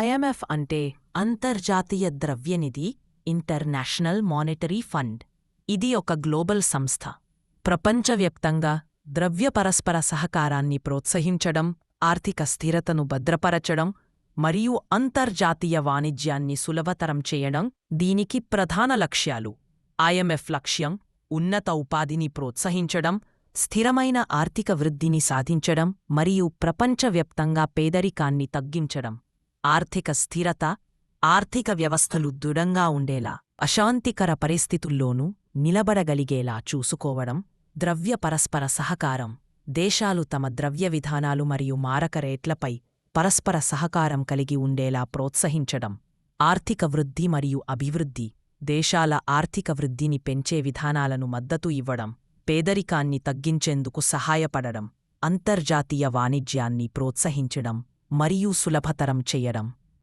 IMF అంటే అంతర్జాతీయ ద్రవ్యనిధి ఇంటర్నేషనల్ మానిటరీ ఫండ్. ఇది ఒక గ్లోబల్ సంస్థ. ప్రపంచవ్యాప్తంగా ద్రవ్య పరస్పర సహకారాన్ని ప్రోత్సహించడం ఆర్థిక స్థిరతను భద్రపరచడం మరియు అంతర్జాతీయ వాణిజ్యాన్ని సులభతరం చేయడం దీనికి ప్రధాన లక్ష్యాలు. ఐఎంఎఫ్ లక్ష్యం ఉన్నత ఉపాధిని ప్రోత్సహించడం స్థిరమైన ఆర్థిక వృద్ధిని సాధించడం మరియు ప్రపంచవ్యాప్తంగా పేదరికాన్ని తగ్గించడం. ఆర్థిక స్థిరత ఆర్థిక వ్యవస్థలు దృఢంగా ఉండేలా అశాంతికర పరిస్థితుల్లోనూ నిలబడగలిగేలా చూసుకోవడం ద్రవ్య పరస్పర సహకారం దేశాలు తమ ద్రవ్య విధానాలు మరియు మారక రేట్లపై పరస్పర సహకారం కలిగి ఉండేలా ప్రోత్సహించడం ఆర్థిక వృద్ధి మరియు అభివృద్ధి దేశాల ఆర్థిక వృద్ధిని పెంచే విధానాలను మద్దతు ఇవ్వడం పేదరికాన్ని తగ్గించేందుకు సహాయపడడం అంతర్జాతీయ వాణిజ్యాన్ని ప్రోత్సహించడం మరియు సులభతరం చెయ్యడం